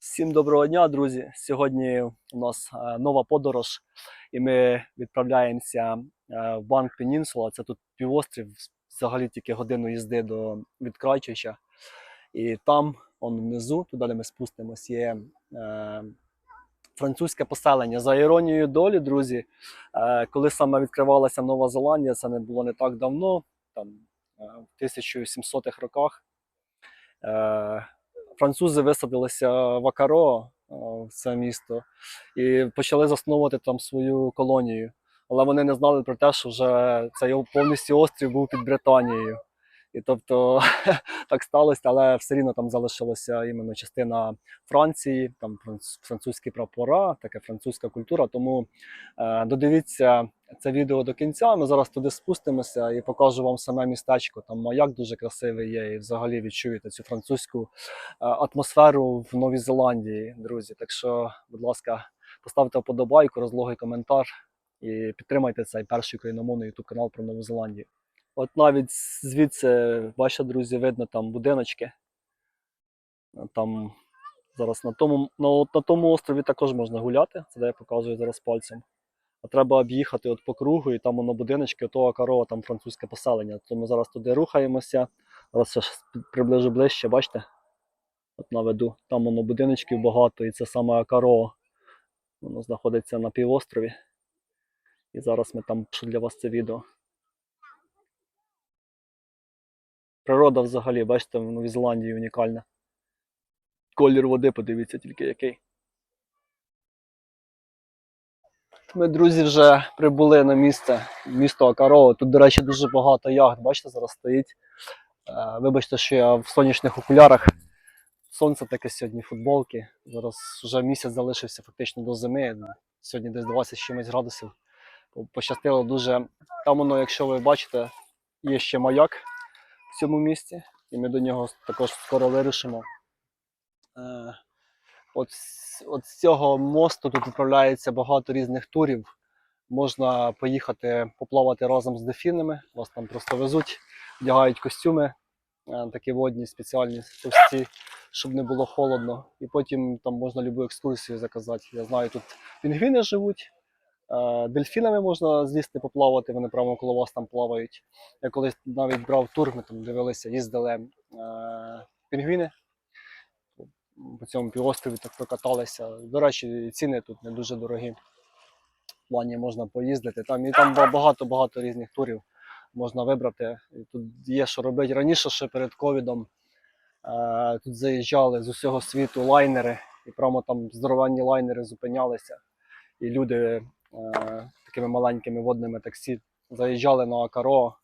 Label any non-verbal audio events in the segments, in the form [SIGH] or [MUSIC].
Всім доброго дня, друзі. Сьогодні у нас е, нова подорож, і ми відправляємося е, в банк Пенінсула. Це тут півострів, взагалі тільки годину їзди до від Крайчича. І там, он внизу, туди де ми спустимось, є е, французьке поселення. За іронією долі, друзі, е, коли саме відкривалася Нова Зеландія, це не було не так давно, там е, в 1700-х роках. Е, французи висадилися в Акаро, е, в це місто, і почали засновувати там свою колонію. Але вони не знали про те, що вже цей повністю острів був під Британією. І тобто [LAUGHS] так сталося, але все рівно там залишилася іменно частина Франції, там франц- французькі прапора, така французька культура. Тому е, додивіться це відео до кінця. Ми зараз туди спустимося і покажу вам саме містечко. Там маяк дуже красивий є, і взагалі відчуєте цю французьку е, атмосферу в Новій Зеландії, друзі. Так що, будь ласка, поставте вподобайку, розлогий коментар і підтримайте цей перший україномовний YouTube канал про Нову Зеландію. От навіть звідси, бачите, друзі, видно там будиночки. Там зараз на тому, на, на тому острові також можна гуляти, це де я показую зараз пальцем. А треба об'їхати от по кругу, і там воно будиночки, ото корова, там французьке поселення. То ми зараз туди рухаємося. Зараз я приближу ближче, бачите? От наведу. Там воно будиночків багато, і це саме Акаро. Воно знаходиться на півострові. І зараз ми там пишу для вас це відео. Природа взагалі, бачите, в Новій Зеландії унікальна. Колір води, подивіться тільки який. Ми, друзі, вже прибули на місце, місто Акаро. Тут, до речі, дуже багато яхт. Бачите, зараз стоїть. Е, Вибачте, що я в сонячних окулярах. Сонце таке сьогодні, футболки. Зараз вже місяць залишився фактично до зими. Сьогодні десь 20 чимось градусів. Пощастило дуже. Там воно, якщо ви бачите, є ще маяк в цьому місці, і ми до нього також скоро вирушимо. Е, От, от з цього мосту тут відправляється багато різних турів. Можна поїхати поплавати разом з дельфінами. Вас там просто везуть, вдягають костюми, е, такі водні, спеціальні товсті, щоб не було холодно. І потім там можна любу екскурсію заказати. Я знаю, тут пінгвіни живуть. Е, Дельфінами можна злізти поплавати, вони прямо коло вас там плавають. Я колись навіть брав тур, ми там дивилися, їздили е, пінгвіни по цьому півострові так прокаталися. До речі, ціни тут не дуже дорогі. В плані можна поїздити. Там і там багато-багато різних турів можна вибрати. І тут є що робити. Раніше ще перед ковідом е, тут заїжджали з усього світу лайнери, і прямо там здоровані лайнери зупинялися. І люди е, такими маленькими водними таксі заїжджали на Акаро,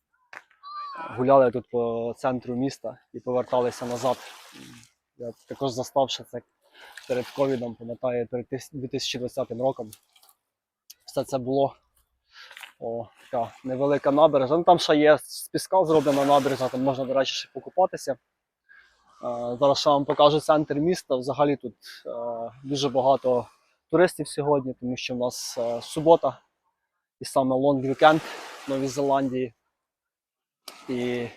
гуляли тут по центру міста і поверталися назад. Я також застав це перед ковідом, пам'ятаю, перед 2020 роком. Все це було. О, така невелика набережна. Ну, там ще є з піска зроблена набережна, там можна, до речі, ще покупатися. Е, Зараз ще вам покажу центр міста. Взагалі тут е, дуже багато туристів сьогодні, тому що в нас е, субота і саме лонг вікенд в Новій Зеландії. І е,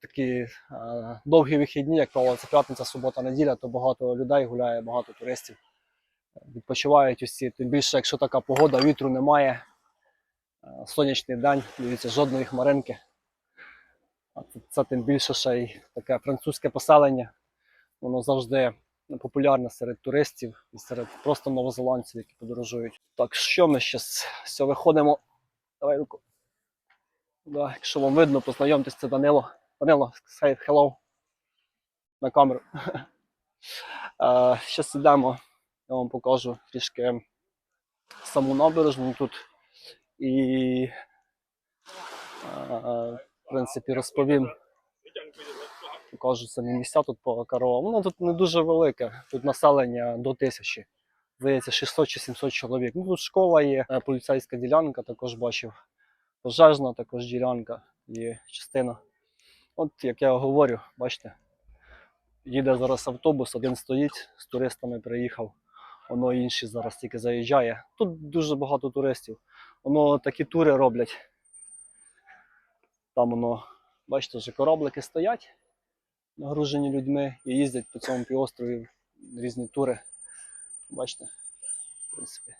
такі е, довгі вихідні, як правило, це п'ятниця, субота, неділя, то багато людей гуляє, багато туристів. Е, Відпочивають усі. Тим більше, якщо така погода, вітру немає. е, Сонячний день, дивіться, жодної хмаринки. А це, це тим більше ще й таке французьке поселення. Воно завжди популярне серед туристів і серед просто новозеландців, які подорожують. Так, що ми ще все виходимо? Давай руку. Да, якщо вам видно, познайомтесь, це Данило. Данило, say hello на камеру. [LAUGHS] Зараз йдемо, я вам покажу трішки саму набережну тут і в принципі розповім. Покажу самі місця тут по Карова. Воно тут не дуже велике, тут населення до тисячі. Здається, 600 чи 700 чоловік. Ну, тут школа є, е, поліцейська ділянка також бачив. Пожежна також ділянка є частина. От як я говорю, бачите, їде зараз автобус, один стоїть, з туристами приїхав. Воно інший зараз тільки заїжджає. Тут дуже багато туристів. Воно такі тури роблять. Там воно, бачите, вже кораблики стоять, нагружені людьми і їздять по цьому півострові різні тури. Бачите, в принципі,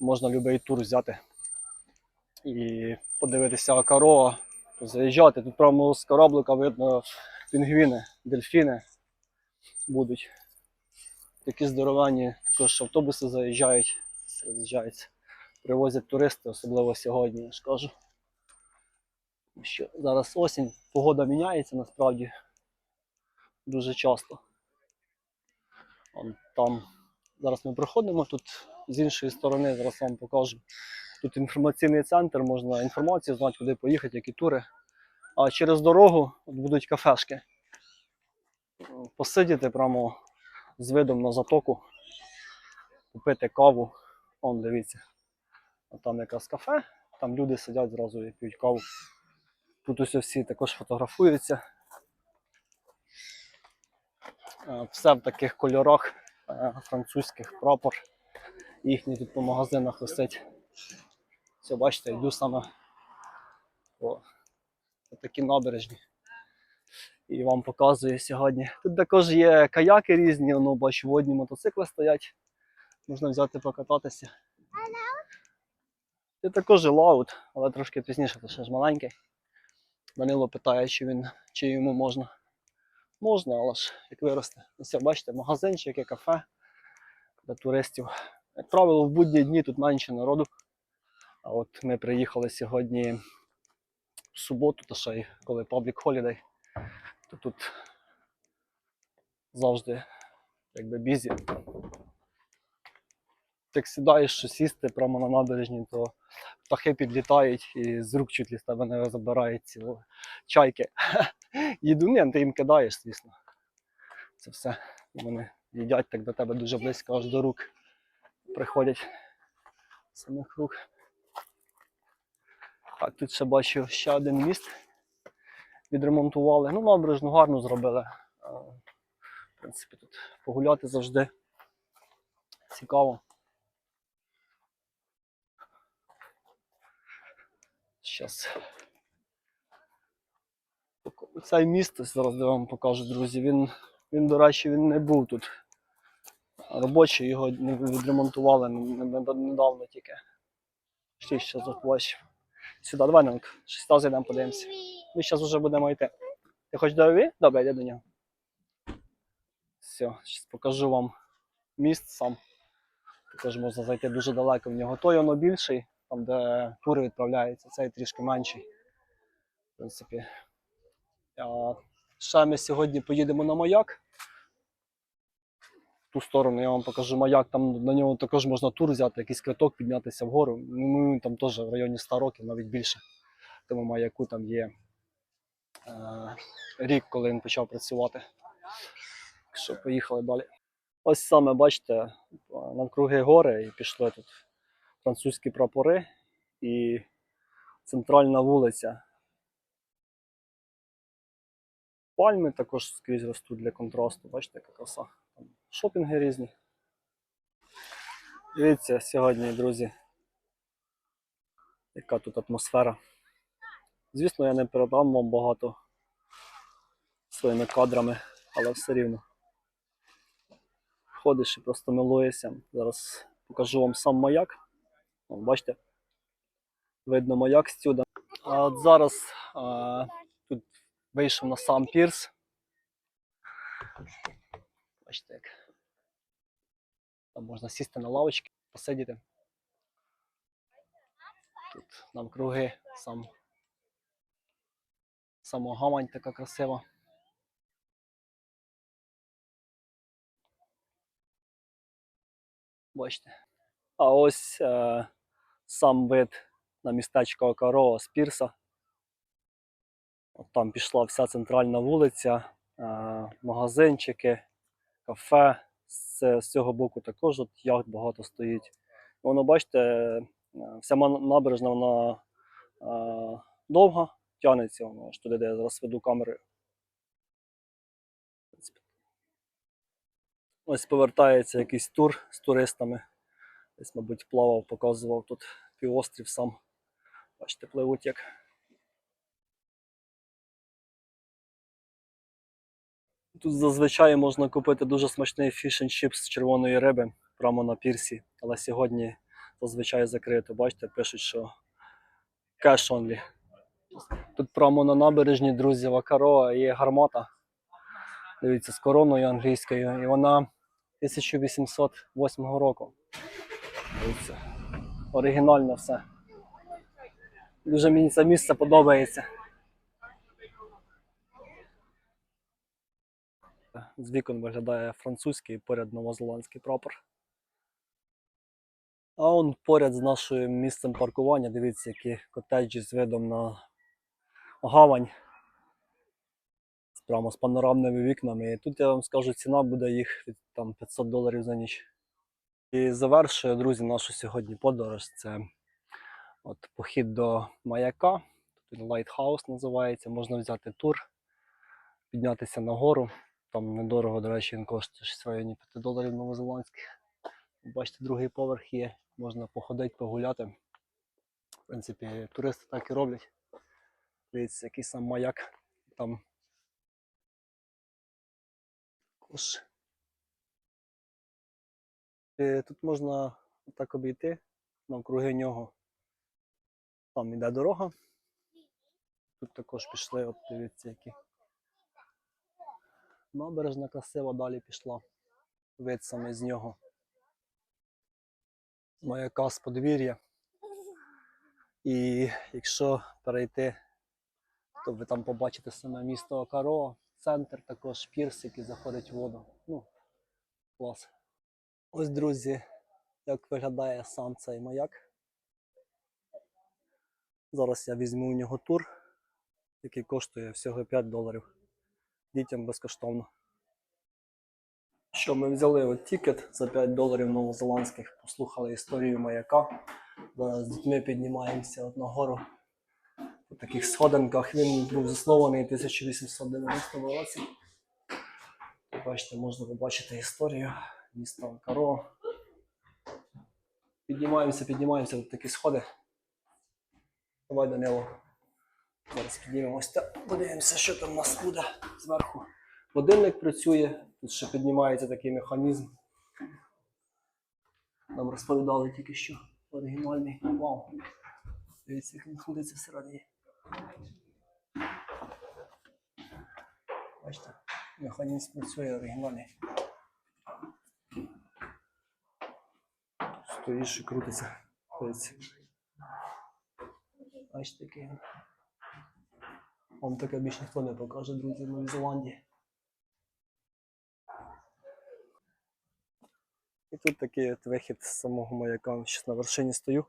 можна будь-який тур взяти і подивитися Акароа, заїжджати. Тут прямо з кораблика видно пінгвіни, дельфіни будуть. Такі здоровані, також автобуси заїжджають, заїжджаються, привозять туристи, особливо сьогодні, я ж кажу. Що зараз осінь, погода міняється насправді дуже часто. Он там зараз ми проходимо тут з іншої сторони, зараз вам покажу. Тут інформаційний центр, можна інформацію знати, куди поїхати, які тури. А через дорогу будуть кафешки. Посидіти прямо з видом на затоку, купити каву. Он дивіться. От там якраз кафе, там люди сидять зразу і п'ють каву. Тут ось всі також фотографуються. Е, Все в таких кольорах е, французьких прапор. Їхній тут по магазинах висить. Все, бачите, йду саме по, по такій набережні. І вам показую сьогодні. Тут також є каяки різні, ну, бачу, водні мотоцикли стоять. Можна взяти покататися. Це також лаут, але трошки пізніше, то ще ж маленький. Данило питає, чи він, чи йому можна. Можна, але ж як виросте. Ось бачите, магазинчики, кафе для туристів. Як правило, в будні дні тут менше народу. А от ми приїхали сьогодні в суботу, то ще й коли public holiday, то тут завжди якби бізі. Як сідаєш що сісти прямо на набережні, то птахи підлітають і з рук чуть з тебе не забирають ці чайки. [LAUGHS] Їду, ні, ти їм кидаєш, звісно. Це все. Вони їдять так до тебе дуже близько, аж до рук приходять самих рук. Так, тут ще бачу ще один міст. Відремонтували. Ну, набережну гарно зробили. В принципі, тут погуляти завжди цікаво. Щас. Цей міст, зараз я вам покажу, друзі. Він, він, до речі, він не був тут. Робочі його відремонтували не- не- не- недавно тільки. Ще ще побачив. Сюди, давай нам там зайдемо, подивимося. Ми зараз вже будемо йти. Ти хочеш до? Добре, йди до нього. Все, зараз покажу вам міст сам. Також можна зайти дуже далеко в нього. Той воно більший, там де тури відправляються, цей трішки менший. В принципі. А, ще ми сьогодні поїдемо на маяк. В ту сторону я вам покажу маяк, там на нього також можна тур взяти, якийсь квиток піднятися вгору. Ну, там теж в районі 100 років, навіть більше. Тому маяку там є е, рік, коли він почав працювати. Що поїхали далі. Ось саме бачите, навкруги гори і пішли тут французькі прапори і центральна вулиця. Пальми також скрізь ростуть для контрасту. Бачите, яка краса. Там шопінги різні. Дивіться сьогодні, друзі, яка тут атмосфера. Звісно, я не передам вам багато своїми кадрами, але все рівно. Ходиш і просто милуєшся. Зараз покажу вам сам маяк. Бачите? Видно маяк стюда. А от зараз а, тут вийшов на сам пірс. Бачите, як там можна сісти на лавочки, посидіти. Тут нам круги, сам сама гамань така красива. Бачите. А ось е, сам вид на містечко Окаро з пірса. От там пішла вся центральна вулиця, е, магазинчики, кафе. З, цього боку також от яхт багато стоїть. Воно, бачите, е, вся набережна вона е, довга, тягнеться воно аж туди, де я зараз веду камерою. Ось повертається якийсь тур з туристами. Десь, мабуть, плавав, показував тут півострів сам. Бачите, пливуть як. Тут зазвичай можна купити дуже смачний фіш and чіпс з червоної риби прямо на пірсі, але сьогодні зазвичай закрито. Бачите, пишуть, що cash only. Тут прямо на набережні, друзі, Вакароа є гармата. Дивіться, з короною англійською, і вона 1808 року. Дивіться, оригінально все. Дуже мені це місце подобається. З вікон виглядає французький, поряд новозеландський прапор. А он поряд з нашим місцем паркування, дивіться, які котеджі з видом на гавань. Прямо з панорамними вікнами. І тут я вам скажу, ціна буде їх від там 500 доларів за ніч. І завершує, друзі, нашу сьогодні подорож. Це от похід до маяка. Тут він Lighthouse називається. Можна взяти тур, піднятися на гору. Там недорого, до речі, він коштує щось в районі 5 доларів новозеландських. Бачите, другий поверх є, можна походити, погуляти. В принципі, туристи так і роблять. Дивіться, який сам маяк. Там також. Е, Тут можна так обійти навкруги нього. Там іде дорога. Тут також пішли, от дивіться, які. Набережна красива далі пішла. Вид саме з нього. Маяка з подвір'я. І якщо перейти, то ви там побачите саме місто Окаро, центр, також пірс, який заходить в воду. Ну, клас. Ось, друзі, як виглядає сам цей маяк. Зараз я візьму у нього тур, який коштує всього 5 доларів. Дітям безкоштовно. Що ми взяли от тікет за 5 доларів новозеландських, послухали історію маяка. Зараз з дітьми піднімаємося от на гору по таких сходинках. Він був заснований у 1890 році. Бачите, можна побачити історію міста Каро. Піднімаємося, піднімаємося тут такі сходи. Давай Данило. Зараз піднімемось та подивимося, що там у нас буде зверху. Годинник працює, тут ще піднімається такий механізм. Нам розповідали тільки що оригінальний. Вау! Дивіться, як він ходиться всередині. Бачите, механізм працює оригінальний. Стоїш і крутиться. Який він. Вам таке більше ніхто не покаже, друзі, в Новій Зеландії. І тут такий от вихід з самого маяка. Зараз на вершині стою.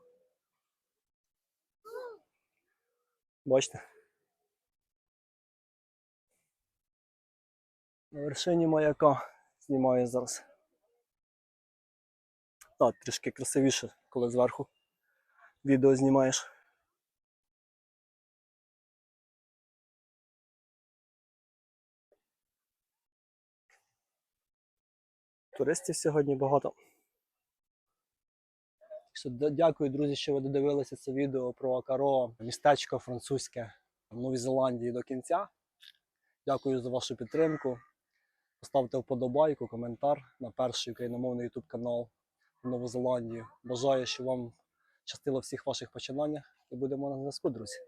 Бачите? На вершині маяка знімаю зараз. Так, трішки красивіше, коли зверху відео знімаєш. Туристів сьогодні багато. Дякую, друзі, що ви додивилися це відео про Акаро, містечко французьке в Новій Зеландії до кінця. Дякую за вашу підтримку. Поставте вподобайку, коментар на перший україномовний YouTube канал Нову Зеландію. Бажаю, що вам щастило всіх ваших починаннях і будемо на зв'язку, друзі.